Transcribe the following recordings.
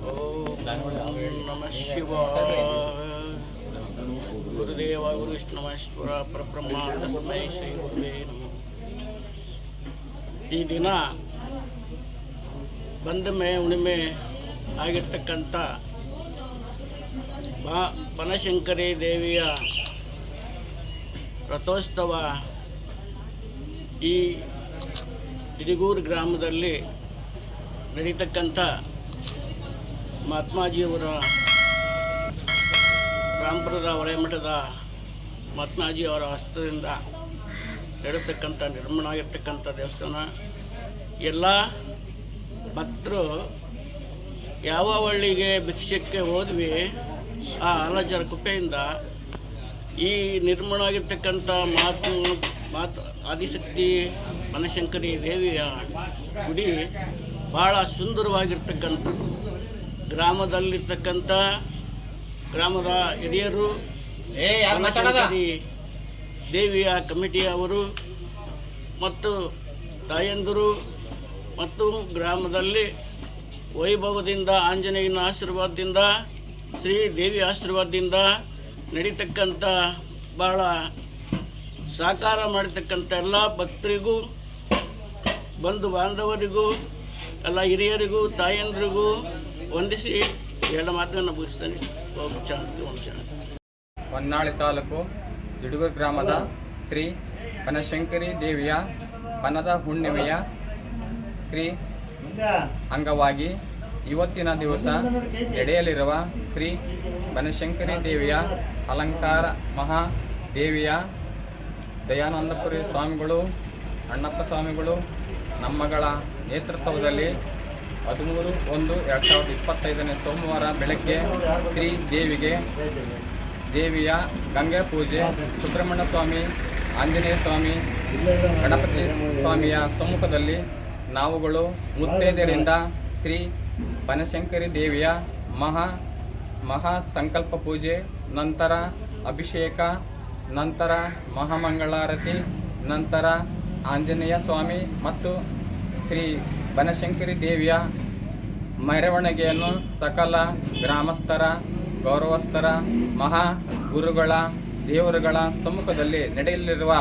ನಮಃ ಶಿವಾಯ ಗುರುದೇವ ಗುರು ವಿಷ್ಣುವೇಶ್ವರ ಪರಬ್ರಹ್ಮ ತಸ್ಮೈ ಶ್ರೀ ನಮಃ. ಈ ದಿನ ಬಂದಮೆ ಹುಣ್ಣಿಮೆ ಆಗಿರ್ತಕ್ಕಂಥ ಬಾ ಬನಶಂಕರಿ ದೇವಿಯ ರಥೋತ್ಸವ ಈ ಹಿರಿಗೂರು ಗ್ರಾಮದಲ್ಲಿ ನಡೀತಕ್ಕಂಥ ಮಹಾತ್ಮಾಜಿಯವರ ರಾಮಪುರದ ಹೊಳೆಮಠದ ಮಹಾತ್ಮಾಜಿಯವರ ಹಸ್ತದಿಂದ ನಡೆತಕ್ಕಂಥ ನಿರ್ಮಾಣ ಆಗಿರ್ತಕ್ಕಂಥ ದೇವಸ್ಥಾನ. ಎಲ್ಲ ಭಕ್ತರು ಯಾವ ಹಳ್ಳಿಗೆ ಭಿಕ್ಷಕ್ಕೆ ಹೋದ್ವಿ, ಆ ಅಲಜರ ಕೃಪೆಯಿಂದ ಈ ನಿರ್ಮಾಣ ಆಗಿರ್ತಕ್ಕಂಥ ಮಾತು ಮಾತು, ಆದಿಶಕ್ತಿ ಬನಶಂಕರಿ ದೇವಿಯ ಗುಡಿ ಭಾಳ ಸುಂದರವಾಗಿರ್ತಕ್ಕಂಥದ್ದು. ಗ್ರಾಮದಲ್ಲಿರ್ತಕ್ಕಂಥ ಗ್ರಾಮದ ಹಿರಿಯರು ದೇವಿಯ ಕಮಿಟಿಯವರು ಮತ್ತು ತಾಯಂದಿರು ಮತ್ತು ಗ್ರಾಮದಲ್ಲಿ ವೈಭವದಿಂದ ಆಂಜನೇಯನ ಆಶೀರ್ವಾದದಿಂದ ಶ್ರೀ ದೇವಿ ಆಶೀರ್ವಾದದಿಂದ ನಡೀತಕ್ಕಂಥ ಬಹಳ ಸಾಕಾರ ಮಾಡತಕ್ಕಂಥ ಎಲ್ಲ ಭಕ್ತರಿಗೂ ಬಂಧು ಬಾಂಧವರಿಗೂ ಎಲ್ಲ ಹಿರಿಯರಿಗೂ ತಾಯಂದ್ರಿಗೂ ವಂದಿಸಿ ಎರಡು ಮಾತನ್ನು ಮುಗಿಸ್ತೇನೆ. ಹೊನ್ನಾಳಿ ತಾಲೂಕು ಜಿಡುಗೂರು ಗ್ರಾಮದ ಶ್ರೀ ಬನಶಂಕರಿ ದೇವಿಯ ಬನದ ಹುಣ್ಣಿಮೆಯ ಶ್ರೀ ಅಂಗವಾಗಿ ಇವತ್ತಿನ ದಿವಸ ನಡೆಯಲಿರುವ ಶ್ರೀ ಬನಶಂಕರಿ ದೇವಿಯ ಅಲಂಕಾರ ಮಹಾ ದೇವಿಯ ದಯಾನಂದಪುರಿ ಸ್ವಾಮಿಗಳು, ಅಣ್ಣಪ್ಪ ಸ್ವಾಮಿಗಳು, ನಮ್ಮಗಳ ನೇತೃತ್ವದಲ್ಲಿ ಹದಿಮೂರು, ಒಂದು, ಎರಡು ಸಾವಿರದ ಇಪ್ಪತ್ತೈದನೇ ಸೋಮವಾರ ಬೆಳಗ್ಗೆ ಶ್ರೀ ದೇವಿಗೆ ದೇವಿಯ ಗಂಗೆ ಪೂಜೆ, ಸುಬ್ರಹ್ಮಣ್ಯ ಸ್ವಾಮಿ, ಆಂಜನೇಯ ಸ್ವಾಮಿ, ಗಣಪತಿ ಸ್ವಾಮಿಯ ಸಮ್ಮುಖದಲ್ಲಿ ನಾವುಗಳು ಮುತ್ತೈದೆಯರಿಂದ ಶ್ರೀ ಬನಶಂಕರಿ ದೇವಿಯ ಮಹಾ ಮಹಾ ಸಂಕಲ್ಪ ಪೂಜೆ, ನಂತರ ಅಭಿಷೇಕ, ನಂತರ ಮಹಾಮಂಗಳಾರತಿ, ನಂತರ ಆಂಜನೇಯ ಸ್ವಾಮಿ ಮತ್ತು ಶ್ರೀ ಬನಶಂಕರಿ ದೇವಿಯ ಮೆರವಣಿಗೆಯನ್ನು ಸಕಲ ಗ್ರಾಮಸ್ಥರ, ಗೌರವಸ್ಥರ, ಮಹಾ ಗುರುಗಳ, ದೇವರುಗಳ ಸಮ್ಮುಖದಲ್ಲಿ ನಡೆಯಲಿರುವ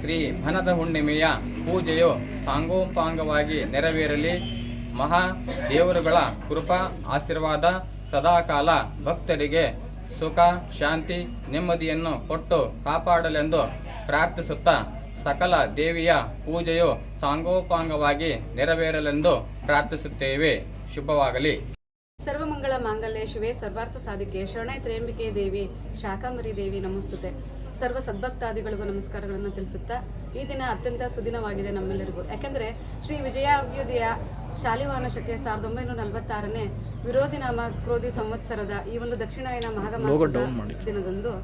ಶ್ರೀ ಮನದ ಹುಣ್ಣಿಮೆಯ ಪೂಜೆಯು ಸಾಂಗೋಪಾಂಗವಾಗಿ ನೆರವೇರಲಿ. ಮಹಾ ದೇವರುಗಳ ಕೃಪಾ ಆಶೀರ್ವಾದ ಸದಾಕಾಲ ಭಕ್ತರಿಗೆ ಸುಖ, ಶಾಂತಿ, ನೆಮ್ಮದಿಯನ್ನು ಕೊಟ್ಟು ಕಾಪಾಡಲೆಂದು ಪ್ರಾರ್ಥಿಸುತ್ತಾ ಸಕಲ ದೇವಿಯ ಪೂಜೆಯು ಸಾಂಗೋಪಾಂಗವಾಗಿ ನೆರವೇರಲೆಂದು ಪ್ರಾರ್ಥಿಸುತ್ತೇವೆ. ಶುಭವಾಗಲಿ. ಸರ್ವಮಂಗಳ ಮಾಂಗಲ್ಯ ಶಿವೇ ಸರ್ವಾರ್ಥ ಸಾಧಿಕೆ ಶರಣೈ ತ್ರಯಂಬಿಕೆ ದೇವಿ ಶಾಖಾಮರಿ ದೇವಿ ನಮಸ್ತುತೆ. ಸರ್ವ ಸದ್ಭಕ್ತಾದಿಗಳಿಗೂ ನಮಸ್ಕಾರಗಳನ್ನು ತಿಳಿಸುತ್ತಾ ಈ ದಿನ ಅತ್ಯಂತ ಸುದಿನವಾಗಿದೆ ನಮ್ಮೆಲ್ಲರಿಗೂ. ಯಾಕೆಂದರೆ ಶ್ರೀ ವಿಜಯಾಭ್ಯುದಯ ಶಾಲಿವಾನ ಶಕೆ ಸಾವಿರದ ಒಂಬೈನೂರ ನಲವತ್ತಾರನೇ ವಿರೋಧಿ ನಾಮ ಕ್ರೋಧಿ ಸಂವತ್ಸರದ ಈ ಒಂದು ದಕ್ಷಿಣಾಯನ ಮಹಾಗಮ ದಿನದಂದು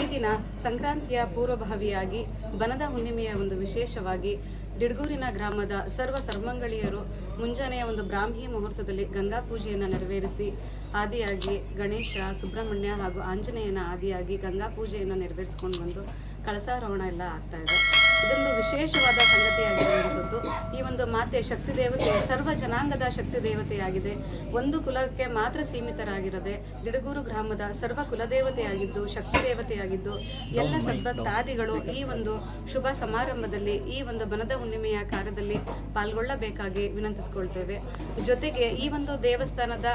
ಈ ದಿನ ಸಂಕ್ರಾಂತಿಯ ಪೂರ್ವಭಾವಿಯಾಗಿ ಬನದ ಹುಣ್ಣಿಮೆಯ ಒಂದು ವಿಶೇಷವಾಗಿ ಡಿಡ್ಗೂರಿನ ಗ್ರಾಮದ ಸರ್ವ ಸರ್ವಂಗಳಿಯರು ಮುಂಜಾನೆಯ ಒಂದು ಬ್ರಾಹ್ಮಿ ಮುಹೂರ್ತದಲ್ಲಿ ಗಂಗಾ ಪೂಜೆಯನ್ನು ನೆರವೇರಿಸಿ ಆದಿಯಾಗಿ ಗಣೇಶ, ಸುಬ್ರಹ್ಮಣ್ಯ ಹಾಗೂ ಆಂಜನೇಯನ ಆದಿಯಾಗಿ ಗಂಗಾ ಪೂಜೆಯನ್ನು ನೆರವೇರಿಸ್ಕೊಂಡು ಬಂದು ಕಳಸಾರೋಹಣ ಎಲ್ಲ ಆಗ್ತಾ ಇದೆ. ಇದೊಂದು ವಿಶೇಷವಾದ ಸಂಗತಿಯಾಗಿರುವಂಥದ್ದು. ಈ ಒಂದು ಮಾತೆ ಶಕ್ತಿ ದೇವತೆ, ಸರ್ವ ಜನಾಂಗದ ಶಕ್ತಿ ದೇವತೆಯಾಗಿದೆ. ಒಂದು ಕುಲಕ್ಕೆ ಮಾತ್ರ ಸೀಮಿತರಾಗಿರದೆ ಗಿಡಗೂರು ಗ್ರಾಮದ ಸರ್ವ ಕುಲದೇವತೆಯಾಗಿದ್ದು, ಶಕ್ತಿ ದೇವತೆಯಾಗಿದ್ದು, ಎಲ್ಲ ಸದ್ಭಕ್ತಾದಿಗಳು ಈ ಒಂದು ಶುಭ ಸಮಾರಂಭದಲ್ಲಿ, ಈ ಒಂದು ಬನದ ಹುಣ್ಣಿಮೆಯ ಕಾರ್ಯದಲ್ಲಿ ಪಾಲ್ಗೊಳ್ಳಬೇಕಾಗಿ ವಿನಂತಿಸಿಕೊಳ್ತೇವೆ. ಜೊತೆಗೆ ಈ ಒಂದು ದೇವಸ್ಥಾನದ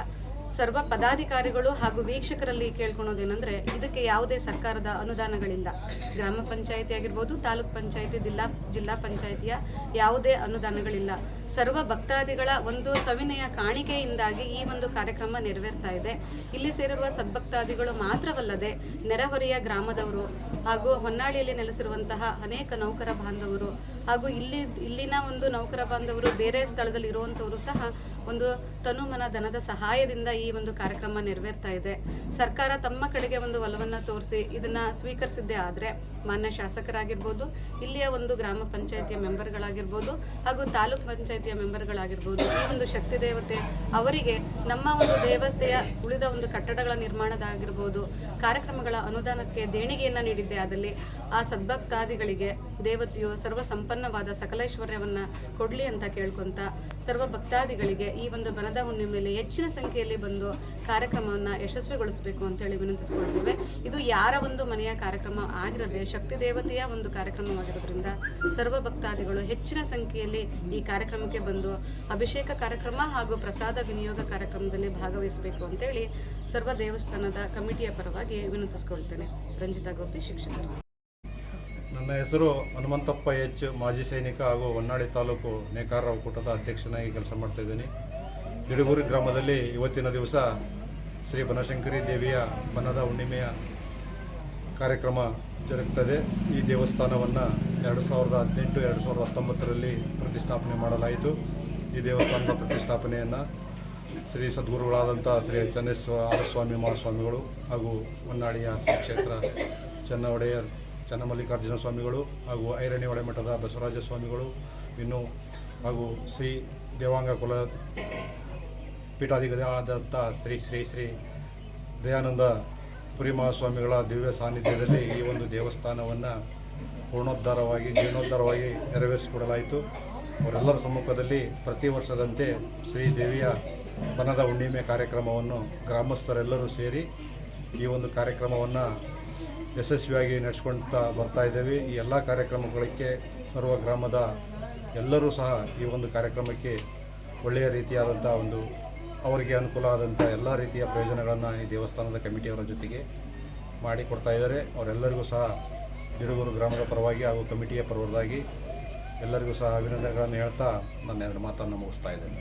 ಸರ್ವ ಪದಾಧಿಕಾರಿಗಳು ಹಾಗೂ ವೀಕ್ಷಕರಲ್ಲಿ ಕೇಳ್ಕೊಳ್ಳೋದೇನೆಂದರೆ ಇದಕ್ಕೆ ಯಾವುದೇ ಸರ್ಕಾರದ ಅನುದಾನಗಳಿಲ್ಲ. ಗ್ರಾಮ ಪಂಚಾಯಿತಿ ಆಗಿರ್ಬೋದು, ತಾಲೂಕ್ ಪಂಚಾಯಿತಿ ಜಿಲ್ಲಾ ಜಿಲ್ಲಾ ಪಂಚಾಯಿತಿಯ ಯಾವುದೇ ಅನುದಾನಗಳಿಲ್ಲ. ಸರ್ವ ಭಕ್ತಾದಿಗಳ ಒಂದು ಸವಿನಯ ಕಾಣಿಕೆಯಿಂದಾಗಿ ಈ ಒಂದು ಕಾರ್ಯಕ್ರಮ ನೆರವೇರ್ತಾ ಇದೆ. ಇಲ್ಲಿ ಸೇರಿರುವ ಸದ್ಭಕ್ತಾದಿಗಳು ಮಾತ್ರವಲ್ಲದೆ ನೆರೆಹೊರೆಯ ಗ್ರಾಮದವರು ಹಾಗೂ ಹೊನ್ನಾಳಿಯಲ್ಲಿ ನೆಲೆಸಿರುವಂತಹ ಅನೇಕ ನೌಕರ ಬಾಂಧವರು ಹಾಗೂ ಇಲ್ಲಿ, ಇಲ್ಲಿನ ಒಂದು ನೌಕರ ಬಾಂಧವರು ಬೇರೆ ಸ್ಥಳದಲ್ಲಿ ಇರುವಂಥವರು ಸಹ ಒಂದು ತನುಮನ ಧನದ ಸಹಾಯದಿಂದ ಈ ಒಂದು ಕಾರ್ಯಕ್ರಮ ನೆರವೇರ್ತಾ ಇದೆ. ಸರ್ಕಾರ ತಮ್ಮ ಕಡೆಗೆ ಒಂದು ಒಲವನ್ನು ತೋರಿಸಿ ಇದನ್ನ ಸ್ವೀಕರಿಸಿದ್ದೇ ಆದರೆ ಮಾನ್ಯ ಶಾಸಕರಾಗಿರ್ಬೋದು, ಇಲ್ಲಿಯ ಒಂದು ಗ್ರಾಮ ಪಂಚಾಯಿತಿಯ ಮೆಂಬರ್ಗಳಾಗಿರ್ಬೋದು ಹಾಗೂ ತಾಲೂಕ್ ಪಂಚಾಯಿತಿಯ ಮೆಂಬರ್ಗಳಾಗಿರ್ಬೋದು, ಈ ಒಂದು ಶಕ್ತಿ ದೇವತೆ ಅವರಿಗೆ ನಮ್ಮ ಒಂದು ದೇವಸ್ಥೆಯ ಉಳಿದ ಒಂದು ಕಟ್ಟಡಗಳ ನಿರ್ಮಾಣದಾಗಿರ್ಬೋದು, ಕಾರ್ಯಕ್ರಮಗಳ ಅನುದಾನಕ್ಕೆ ದೇಣಿಗೆಯನ್ನು ನೀಡಿದ್ದೆ. ಆದಲ್ಲಿ ಆ ಸದ್ಭಕ್ತಾದಿಗಳಿಗೆ, ದೇವತೆಯು ಸರ್ವ ಸಂಪನ್ನವಾದ ಸಕಲೈಶ್ವರ್ಯವನ್ನು ಕೊಡಲಿ ಅಂತ ಕೇಳ್ಕೊತ ಸರ್ವ ಭಕ್ತಾದಿಗಳಿಗೆ ಈ ಒಂದು ಬನದ ಹುಣ್ಣಿಮೆಯಲ್ಲಿ ಹೆಚ್ಚಿನ ಸಂಖ್ಯೆಯಲ್ಲಿ ಬಂದು ಕಾರ್ಯಕ್ರಮವನ್ನು ಯಶಸ್ವಿಗೊಳಿಸಬೇಕು ಅಂತೇಳಿ ವಿನಂತಿಸ್ಕೊಳ್ತೇವೆ. ಇದು ಯಾರ ಒಂದು ಮನೆಯ ಕಾರ್ಯಕ್ರಮ ಆಗಿರದೆ ಶಕ್ತಿ ದೇವತೆಯ ಒಂದು ಕಾರ್ಯಕ್ರಮವಾಗಿರೋದ್ರಿಂದ ಸರ್ವ ಭಕ್ತಾದಿಗಳು ಹೆಚ್ಚಿನ ಸಂಖ್ಯೆಯಲ್ಲಿ ಈ ಕಾರ್ಯಕ್ರಮಕ್ಕೆ ಬಂದು ಅಭಿಷೇಕ ಕಾರ್ಯಕ್ರಮ ಹಾಗೂ ಪ್ರಸಾದ ವಿನಿಯೋಗ ಕಾರ್ಯಕ್ರಮದಲ್ಲಿ ಭಾಗವಹಿಸಬೇಕು ಅಂತೇಳಿ ಸರ್ವ ದೇವಸ್ಥಾನದ ಕಮಿಟಿಯ ಪರವಾಗಿ ವಿನಂತಿಸ್ಕೊಳ್ತೇನೆ. ರಂಜಿತಾ ಗೋಪಿ, ಶಿಕ್ಷಕರು. ನನ್ನ ಹೆಸರು ಹನುಮಂತಪ್ಪ ಎಚ್, ಮಾಜಿ ಸೈನಿಕ ಹಾಗೂ ಹೊನ್ನಾಳಿ ತಾಲೂಕು ನೇಕಾರರ ಒಕ್ಕೂಟದ ಅಧ್ಯಕ್ಷನಾಗಿ ಕೆಲಸ ಮಾಡ್ತಾ ಇದ್ದೀನಿ. ದಿಡಗೂರಿ ಗ್ರಾಮದಲ್ಲಿ ಇವತ್ತಿನ ದಿವಸ ಶ್ರೀ ಬನಶಂಕರಿ ದೇವಿಯ ಬನದ ಹುಣ್ಣಿಮೆಯ ಕಾರ್ಯಕ್ರಮ ಜರುಗುತ್ತದೆ ಈ ದೇವಸ್ಥಾನವನ್ನು ಎರಡು ಸಾವಿರದ ಹದಿನೆಂಟು, ಎರಡು ಸಾವಿರದ ಹತ್ತೊಂಬತ್ತರಲ್ಲಿ ಪ್ರತಿಷ್ಠಾಪನೆ ಮಾಡಲಾಯಿತು. ಈ ದೇವಸ್ಥಾನದ ಪ್ರತಿಷ್ಠಾಪನೆಯನ್ನು ಶ್ರೀ ಸದ್ಗುರುಗಳಾದಂಥ ಶ್ರೀ ಚನ್ನೇಶ್ವರ ಸ್ವಾಮಿ ಮಹಾಸ್ವಾಮಿಗಳು ಹಾಗೂ ಹೊನ್ನಾಳಿಯ ಕ್ಷೇತ್ರ ಚೆನ್ನ ಒಡೆಯರ್ ಚನ್ನಮಲ್ಲಿಕಾರ್ಜುನ ಸ್ವಾಮಿಗಳು ಹಾಗೂ ಐರಣಿ ಒಳೆಮಠದ ಬಸವರಾಜ ಸ್ವಾಮಿಗಳು, ಇನ್ನು ಹಾಗೂ ಶ್ರೀ ದೇವಾಂಗ ಕುಲ ಪೀಠಾಧಿಪತಿಯಾದಂಥ ಶ್ರೀ ಶ್ರೀ ಶ್ರೀ ದಯಾನಂದ ಮಹಾಸ್ವಾಮಿಗಳ ದಿವ್ಯ ಸಾನ್ನಿಧ್ಯದಲ್ಲಿ ಈ ಒಂದು ದೇವಸ್ಥಾನವನ್ನು ಪೂರ್ಣೋದ್ಧಾರವಾಗಿ, ಜೀರ್ಣೋದ್ಧಾರವಾಗಿ ನೆರವೇರಿಸಿಕೊಡಲಾಯಿತು. ಅವರೆಲ್ಲರ ಸಮ್ಮುಖದಲ್ಲಿ ಪ್ರತಿ ವರ್ಷದಂತೆ ಶ್ರೀ ದೇವಿಯ ಬನದ ಹುಣ್ಣಿಮೆ ಕಾರ್ಯಕ್ರಮವನ್ನು ಗ್ರಾಮಸ್ಥರೆಲ್ಲರೂ ಸೇರಿ ಈ ಒಂದು ಕಾರ್ಯಕ್ರಮವನ್ನು ಯಶಸ್ವಿಯಾಗಿ ನಡೆಸ್ಕೊಳ್ತಾ ಬರ್ತಾ ಇದ್ದೇವೆ. ಈ ಎಲ್ಲ ಕಾರ್ಯಕ್ರಮಗಳಿಗೆ ಸರ್ವ ಗ್ರಾಮದ ಎಲ್ಲರೂ ಸಹ ಈ ಒಂದು ಕಾರ್ಯಕ್ರಮಕ್ಕೆ ಒಳ್ಳೆಯ ರೀತಿಯಾದಂಥ ಒಂದು ಅವರಿಗೆ ಅನುಕೂಲ ಆದಂಥ ಎಲ್ಲ ರೀತಿಯ ಪ್ರಯೋಜನಗಳನ್ನು ಈ ದೇವಸ್ಥಾನದ ಕಮಿಟಿಯವರ ಜೊತೆಗೆ ಮಾಡಿಕೊಡ್ತಾ ಇದ್ದಾರೆ. ಅವರೆಲ್ಲರಿಗೂ ಸಹ ದಿಡುಗೂರು ಗ್ರಾಮದ ಪರವಾಗಿ ಹಾಗೂ ಕಮಿಟಿಯ ಪರವಾಗಿ ಎಲ್ಲರಿಗೂ ಸಹ ಅಭಿನಂದನೆಗಳನ್ನು ಹೇಳ್ತಾ ನನ್ನ ಎರಡು ಮಾತನ್ನು ಮುಗಿಸ್ತಾ ಇದ್ದೇನೆ.